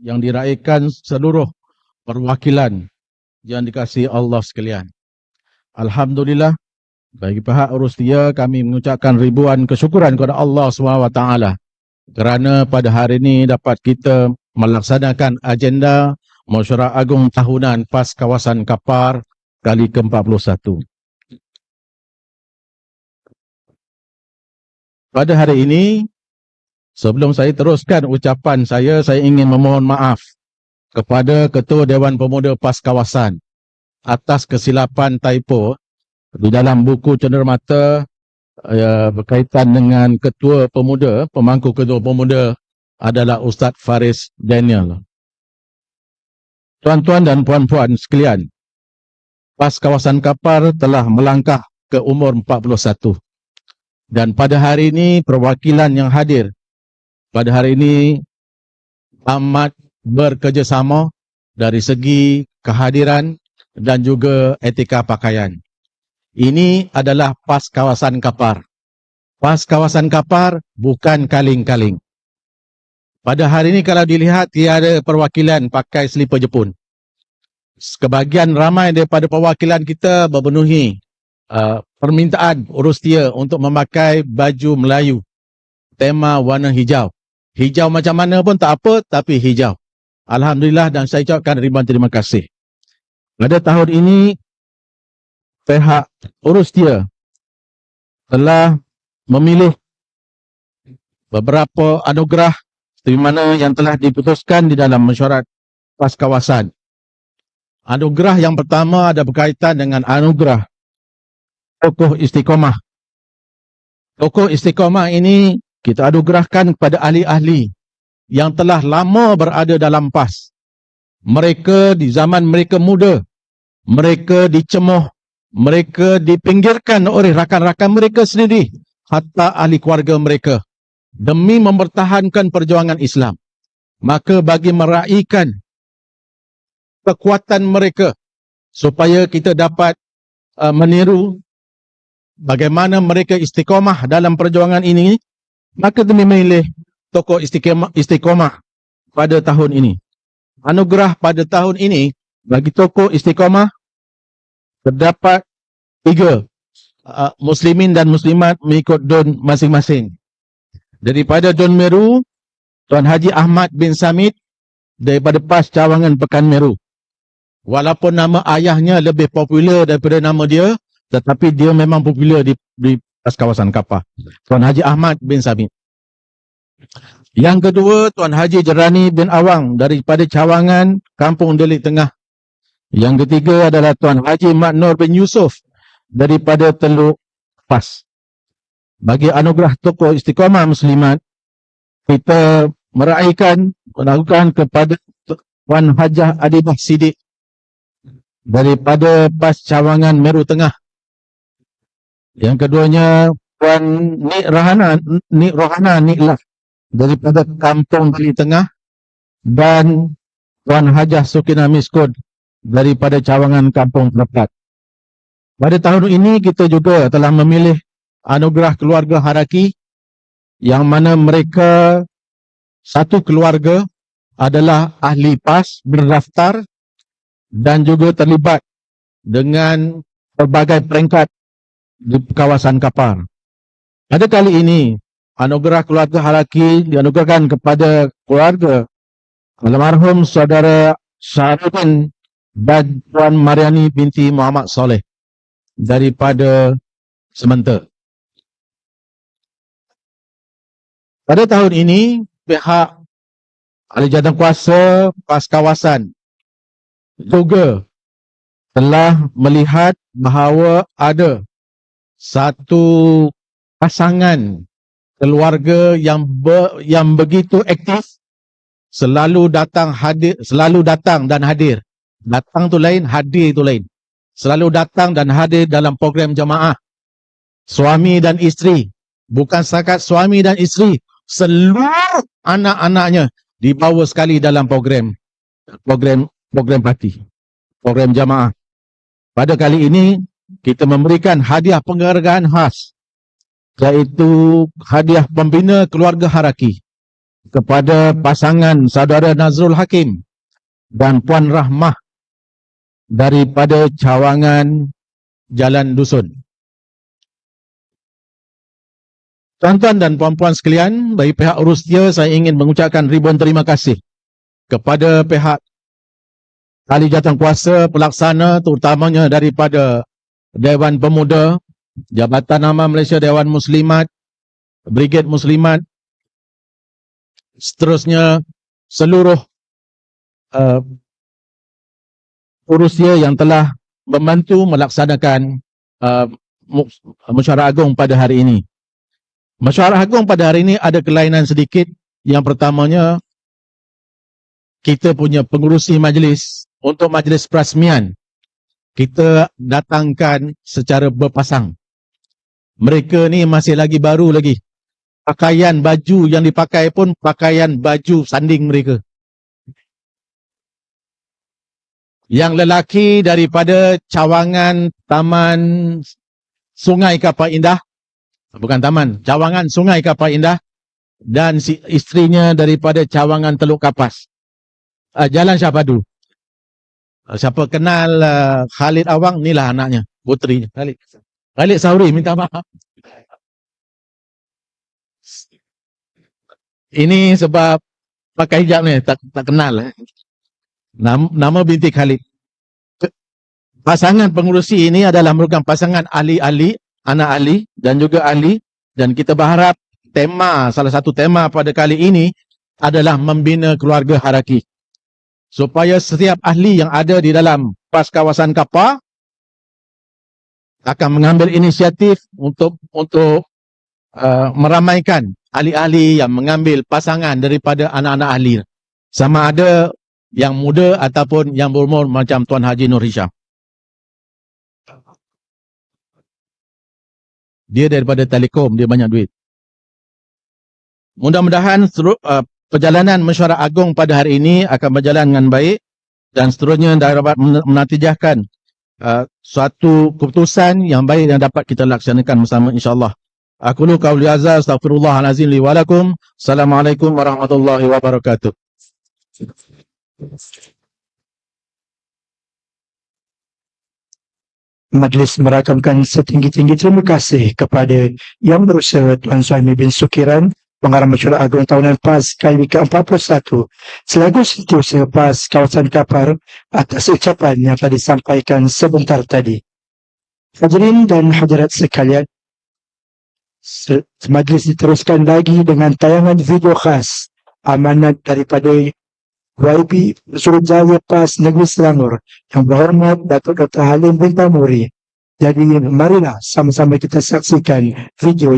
yang diraihkan seluruh perwakilan yang dikasihi Allah sekalian. Alhamdulillah bagi pihak Rustia kami mengucapkan ribuan kesyukuran kepada Allah SWT kerana pada hari ini dapat kita melaksanakan agenda Masyarakat Agung Tahunan PAS Kawasan Kapar kali ke-41. Pada hari ini, sebelum saya teruskan ucapan saya, saya ingin memohon maaf kepada Ketua Dewan Pemuda PAS Kawasan atas kesilapan typo di dalam buku cenderamata ya, berkaitan dengan Ketua Pemuda, pemangku Ketua Pemuda adalah Ustaz Faris Daniel. Tuan-tuan dan puan-puan sekalian, PAS Kawasan Kapar telah melangkah ke umur 41. Dan pada hari ini perwakilan yang hadir pada hari ini amat bekerjasama dari segi kehadiran dan juga etika pakaian. Ini adalah PAS Kawasan Kapar. PAS Kawasan Kapar bukan kaling-kaling. Pada hari ini kalau dilihat tiada perwakilan pakai selipar Jepun. Kebahagiaan ramai daripada perwakilan kita berpenuhi uh, permintaan urus dia untuk memakai baju Melayu tema warna hijau. Hijau macam mana pun tak apa tapi hijau. Alhamdulillah dan saya ucapkan ribuan terima kasih. Pada tahun ini pihak urus dia telah memilih beberapa anugerah seperti mana yang telah diputuskan di dalam mesyuarat pas kawasan. Anugerah yang pertama ada berkaitan dengan anugerah tokoh istiqomah. Tokoh istiqomah ini kita anugerahkan kepada ahli-ahli yang telah lama berada dalam PAS. Mereka di zaman mereka muda, mereka dicemoh, mereka dipinggirkan oleh rakan-rakan mereka sendiri, hatta ahli keluarga mereka demi mempertahankan perjuangan Islam. Maka bagi meraihkan kekuatan mereka supaya kita dapat uh, meniru bagaimana mereka istiqomah dalam perjuangan ini, maka demi memilih tokoh istiqomah, istiqomah pada tahun ini. Anugerah pada tahun ini bagi tokoh istiqomah terdapat tiga uh, muslimin dan muslimat mengikut don masing-masing. Daripada Don Meru, Tuan Haji Ahmad bin Samit daripada PAS Cawangan Pekan Meru. Walaupun nama ayahnya lebih popular daripada nama dia, tetapi dia memang popular di, di kawasan kapal. Tuan Haji Ahmad bin Sabit. Yang kedua, Tuan Haji Jerani bin Awang daripada Cawangan, Kampung Delik Tengah. Yang ketiga adalah Tuan Haji Mak Nur bin Yusuf daripada Teluk Pas. Bagi anugerah tokoh istiqamah muslimat, kita meraihkan, melakukan kepada Tuan Hajah Adibah Sidik daripada Pas Cawangan Meru Tengah. Yang keduanya Puan Nik Rahana, Nik Rohana Niklah daripada Kampung Bali Tengah dan Puan Hajah Sukina Miskun daripada Cawangan Kampung Pelepat. Pada tahun ini kita juga telah memilih anugerah keluarga Haraki yang mana mereka satu keluarga adalah ahli PAS berdaftar dan juga terlibat dengan pelbagai peringkat di kawasan Kapar. Pada kali ini, anugerah keluarga Halaki dianugerahkan kepada keluarga almarhum saudara Syarifin Puan Mariani binti Muhammad Soleh daripada Sementa. Pada tahun ini, pihak ahli jawatan kuasa pas kawasan juga telah melihat bahawa ada satu pasangan keluarga yang be, yang begitu aktif selalu datang hadir selalu datang dan hadir. Datang tu lain hadir tu lain. Selalu datang dan hadir dalam program jemaah suami dan isteri. Bukan sahaja suami dan isteri seluruh anak-anaknya dibawa sekali dalam program program program parti program jemaah pada kali ini kita memberikan hadiah penghargaan khas iaitu hadiah pembina keluarga Haraki kepada pasangan saudara Nazrul Hakim dan Puan Rahmah daripada cawangan Jalan Dusun. Tuan-tuan dan puan-puan sekalian, bagi pihak Rusia saya ingin mengucapkan ribuan terima kasih kepada pihak ahli jawatankuasa pelaksana terutamanya daripada Dewan Pemuda, Jabatan Nama Malaysia Dewan Muslimat, Brigade Muslimat, seterusnya seluruh uh, Rusia yang telah membantu melaksanakan uh, mesyuarat agung pada hari ini. Mesyuarat agung pada hari ini ada kelainan sedikit. Yang pertamanya, kita punya pengurusi majlis untuk majlis perasmian. Kita datangkan secara berpasang. Mereka ni masih lagi baru lagi. Pakaian baju yang dipakai pun pakaian baju sanding mereka. Yang lelaki daripada cawangan Taman Sungai Kapal Indah bukan taman, cawangan Sungai Kapal Indah dan si isterinya daripada cawangan Teluk Kapas. Uh, Jalan Syahpadu. Uh, siapa kenal uh, Khalid Awang, inilah anaknya, puteri Khalid. Khalid Sauri, minta maaf. Ini sebab pakai hijab ni, tak, tak kenal. Eh. Nama, nama binti Khalid. Pasangan pengurusi ini adalah merupakan pasangan ahli-ahli anak ahli dan juga ahli dan kita berharap tema salah satu tema pada kali ini adalah membina keluarga haraki supaya setiap ahli yang ada di dalam pas kawasan kapal akan mengambil inisiatif untuk untuk uh, meramaikan ahli-ahli yang mengambil pasangan daripada anak-anak ahli sama ada yang muda ataupun yang berumur macam Tuan Haji Nur Hisham. Dia daripada Telekom, dia banyak duit. Mudah-mudahan uh, perjalanan mesyuarat agung pada hari ini akan berjalan dengan baik dan seterusnya dapat menatijahkan uh, suatu keputusan yang baik yang dapat kita laksanakan bersama insyaAllah. Aku lu qawli azza astaghfirullahalazim li walakum. Assalamualaikum warahmatullahi wabarakatuh. Majlis merakamkan setinggi-tinggi terima kasih kepada Yang Berusaha Tuan Suhaimi bin Sukiran, Pengarah Masyarakat Agung Tahunan PAS KIB ke-41, selaku setiausaha PAS Kawasan Kapar atas ucapan yang telah disampaikan sebentar tadi. Hadirin dan hadirat sekalian, majlis diteruskan lagi dengan tayangan video khas amanat daripada YB Suruhjaya PAS Negeri Selangor yang berhormat Datuk Dr. Halim bin Tamuri. Jadi marilah sama-sama kita saksikan video